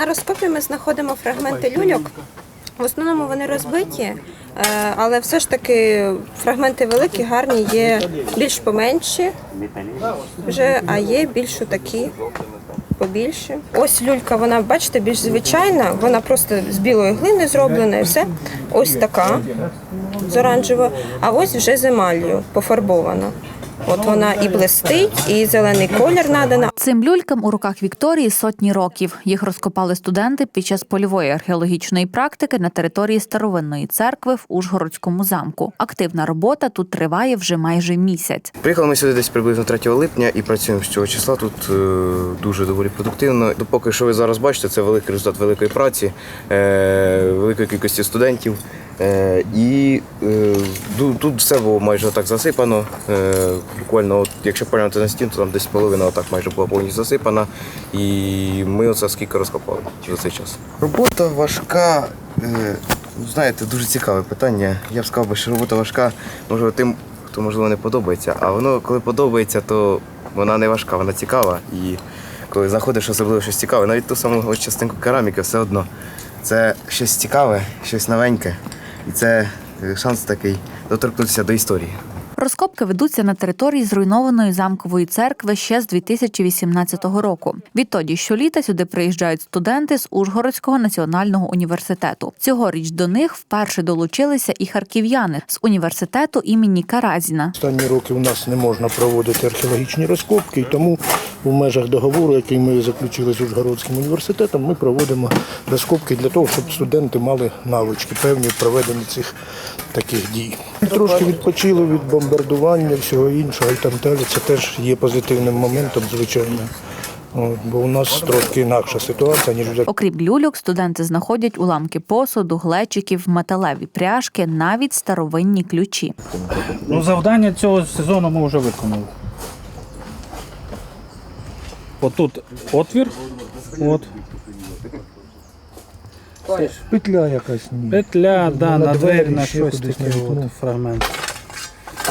На розкопі ми знаходимо фрагменти люльок. В основному вони розбиті, е, але все ж таки фрагменти великі, гарні, є більш поменші вже, а є більш такі побільше. Ось люлька, вона, бачите, більш звичайна, вона просто з білої глини зроблена і все. Ось така з оранжевою, а ось вже з емаллю пофарбована. От вона і блистить, і зелений колір надана. Цим люлькам у руках Вікторії сотні років. Їх розкопали студенти під час польової археологічної практики на території старовинної церкви в Ужгородському замку. Активна робота тут триває вже майже місяць. Приїхали ми сюди десь приблизно 3 липня і працюємо з цього числа. Тут е, дуже доволі продуктивно. Допоки що ви зараз бачите, це великий результат великої праці, е, великої кількості студентів. Е, і е, тут все було майже так засипано. Е, буквально, от, якщо поглянути на стін, то там десь половина отак майже була повністю засипана. І ми оце скільки розкопали за цей час. Робота важка. Е, ну, знаєте, дуже цікаве питання. Я б сказав, би, що робота важка, може, тим, хто можливо не подобається. А воно, коли подобається, то вона не важка, вона цікава. І коли знаходиш особливо щось цікаве, навіть ту саму частинку кераміки, все одно це щось цікаве, щось новеньке. І це е, шанс такий доторкнутися до історії. Розкопки ведуться на території зруйнованої замкової церкви ще з 2018 року. Відтоді щоліта сюди приїжджають студенти з Ужгородського національного університету. Цьогоріч до них вперше долучилися і харків'яни з університету імені Каразіна. Останні роки у нас не можна проводити археологічні розкопки, і тому в межах договору, який ми заключили з Ужгородським університетом, ми проводимо розкопки для того, щоб студенти мали навички певні в проведенні цих таких дій. Трошки відпочили від бомбардування, всього іншого, і там далі це теж є позитивним моментом, звичайно. Бо у нас трошки інакша ситуація, ніж Окрім люльок, студенти знаходять уламки посуду, глечиків, металеві пряжки, навіть старовинні ключі. Ну, завдання цього сезону ми вже виконали. Отут отвір. От. петля якась. Петля, да, На на двері, на щось таке от, фрагмент.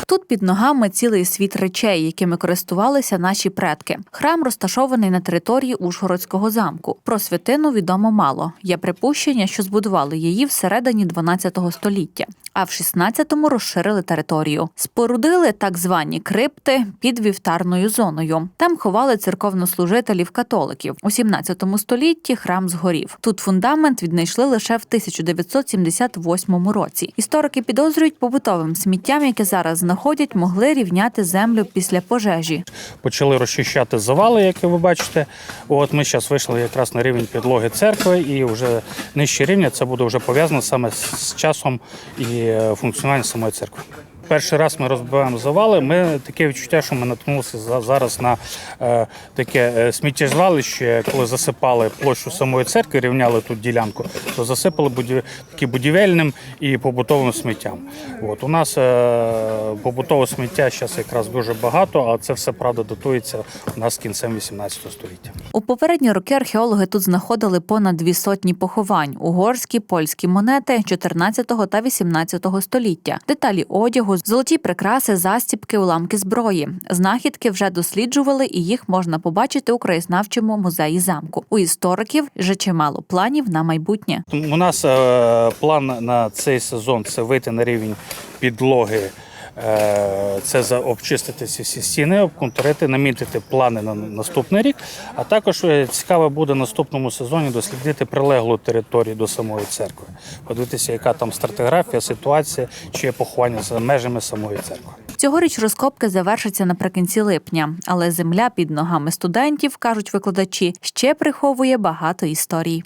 Тут під ногами цілий світ речей, якими користувалися наші предки. Храм розташований на території Ужгородського замку. Про святину відомо мало. Є припущення, що збудували її всередині 12 століття, а в 16-му розширили територію. Спорудили так звані крипти під вівтарною зоною. Там ховали церковнослужителів католиків. У 17 столітті храм згорів. Тут фундамент віднайшли лише в 1978 році. Історики підозрюють побутовим сміттям, яке зараз знаходять, могли рівняти землю після пожежі. Почали розчищати завали, як ви бачите. От ми зараз вийшли якраз на рівень підлоги церкви, і вже нижче рівня це буде вже пов'язано саме з часом і е, функціонуванням самої церкви. Перший раз ми розбиваємо завали. Ми таке відчуття, що ми наткнулися за- зараз на е, таке е, сміттєзвалище, коли засипали площу самої церкви, рівняли тут ділянку, то засипали будів... такі будівельним і побутовим сміттям. От у нас е, побутове сміття зараз якраз дуже багато, а це все правда датується у нас кінцем 18 століття. У попередні роки археологи тут знаходили понад дві сотні поховань: угорські, польські монети 14 та 18 століття, деталі одягу, золоті прикраси, застіпки, уламки зброї. Знахідки вже досліджували, і їх можна побачити у краєзнавчому музеї замку. У істориків вже чимало планів на майбутнє. У нас е, план на цей сезон це вийти на рівень підлоги. Е, Це за обчистити ці всі стіни, обконтурити, намітити плани на наступний рік. А також е, цікаво буде наступному сезоні дослідити прилеглу територію до самої церкви, подивитися, яка там стратиграфія, ситуація, чи є поховання за межами самої церкви. Цьогоріч розкопки завершаться наприкінці липня, але земля під ногами студентів, кажуть викладачі, ще приховує багато історій.